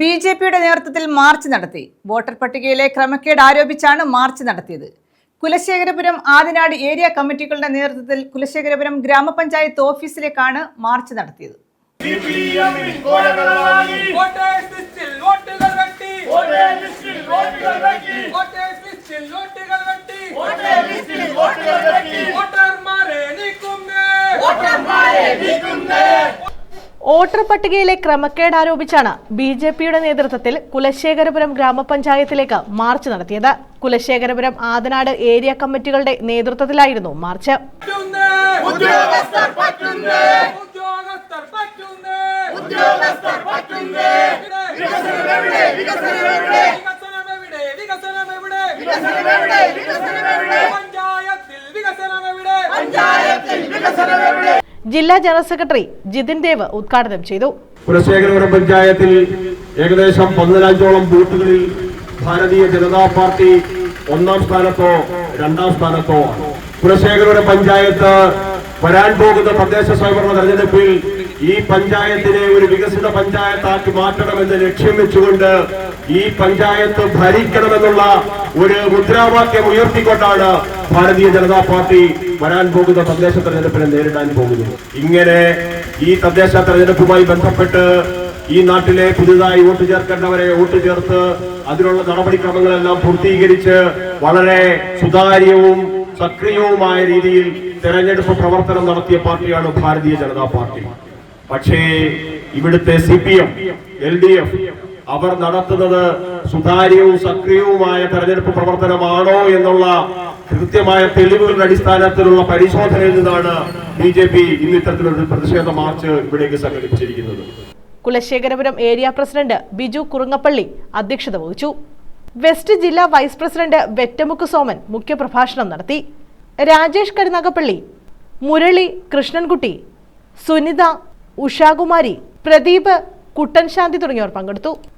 B J പിയുടെ നേതൃത്വത്തിൽ March നടത്തി. വോട്ടർ പട്ടികയിലെ ക്രമക്കേട് ആരോപിച്ചാണ് മാർച്ച് നടത്തിയത്. കുലശേഖരപുരം ആദിനാട് ഏരിയ കമ്മിറ്റികളുടെ നേതൃത്വത്തിൽ കുലശേഖരപുരം ഗ്രാമപഞ്ചായത്ത് ഓഫീസിലേക്കാണ് മാർച്ച് നടത്തിയത്. വെട്ടി വോട്ടേഴ്സ് ലിസ്റ്റിൽ വോട്ടുകൾ വെട്ടി വോട്ടേഴ്സ് ലിസ്റ്റിൽ വോട്ടുകൾ വെട്ടി വോട്ടേഴ്സ് ലിസ്റ്റിൽ വോട്ടുകൾ വെട്ടി വോട്ടർമാരെ നീക്കുന്നേ വോട്ടർമാരെ നീക്കുന്നേ വോട്ടർ പട്ടികയിലെ ക്രമക്കേട് ആരോപിച്ചാണ് ബി ജെ പിയുടെ നേതൃത്വത്തിൽ കുലശേഖരപുരം ഗ്രാമപഞ്ചായത്തിലേക്ക് മാർച്ച് നടത്തിയത്. കുലശേഖരപുരം ആദനാട് ഏരിയ കമ്മിറ്റികളുടെ നേതൃത്വത്തിലായിരുന്നു മാർച്ച്. പഞ്ചായത്തിൽ വികസനം എവിടെ? ജില്ലാ ജനറൽ സെക്രട്ടറി ജിതിൻ ദേവ് ഉദ്ഘാടനം ചെയ്തു കുലശേഖരപുരം പഞ്ചായത്തിൽ ഏകദേശം പതിനാഞ്ചോളം ബൂത്തുകളിൽ ഭാരതീയ ജനതാ പാർട്ടി ഒന്നാം സ്ഥാനത്തോ രണ്ടാം സ്ഥാനത്തോ. കുലശേഖരപുരം പഞ്ചായത്ത് വരാൻ പോകുന്ന തദ്ദേശ സ്വയംഭരണ തെരഞ്ഞെടുപ്പിൽ ഈ പഞ്ചായത്തിനെ ഒരു വികസിത പഞ്ചായത്താക്കി മാറ്റണമെന്ന് ലക്ഷ്യം വെച്ചുകൊണ്ട് ഈ പഞ്ചായത്ത് ഭരിക്കണമെന്നുള്ള ഒരു മുദ്രാവാക്യം ഉയർത്തിക്കൊണ്ടാണ് ഭാരതീയ ജനതാ പാർട്ടി വരാൻ പോകുന്ന തദ്ദേശ തെരഞ്ഞെടുപ്പിനെ നേരിടാൻ പോകുന്നത്. ഇങ്ങനെ ഈ തദ്ദേശ തെരഞ്ഞെടുപ്പുമായി ബന്ധപ്പെട്ട് ഈ നാട്ടിലെ പുതുതായി വോട്ട് ചേർക്കേണ്ടവരെ വോട്ട് ചേർത്ത് അതിനുള്ള നടപടിക്രമങ്ങളെല്ലാം പൂർത്തീകരിച്ച് വളരെ സുതാര്യവും സക്രിയവുമായ രീതിയിൽ തെരഞ്ഞെടുപ്പ് പ്രവർത്തനം നടത്തിയ പാർട്ടിയാണ് ഭാരതീയ ജനതാ പാർട്ടി. പക്ഷേ ഇവിടുത്തെ C P M L D F അവർ നടത്തുന്നത് സുതാര്യവും സക്രിയവുമായ തെരഞ്ഞെടുപ്പ് പ്രവർത്തനമാണോ എന്നുള്ള കൃത്യമായ തെളിവുകളുടെ അടിസ്ഥാനത്തിലുള്ള പരിശോധനയിൽ നിന്നാണ് ബി ജെ പി ഇന്ന് ഇത്തരത്തിലൊരു പ്രതിഷേധ മാർച്ച് ഇവിടേക്ക് സംഘടിപ്പിച്ചിരിക്കുന്നത്. കുലശേഖരപുരം ഏരിയ പ്രസിഡന്റ് ബിജു കുറുങ്ങപ്പള്ളി അധ്യക്ഷത വഹിച്ചു. വെസ്റ്റ് ജില്ലാ വൈസ് പ്രസിഡന്റ് വെറ്റമുക്ക് സോമൻ മുഖ്യപ്രഭാഷണം നടത്തി. രാജേഷ് കരുനാഗപ്പള്ളി മുരളി കൃഷ്ണൻകുട്ടി സുനിത ഉഷാകുമാരി പ്രദീപ് കുട്ടൻശാന്തി തുടങ്ങിയവർ പങ്കെടുത്തു.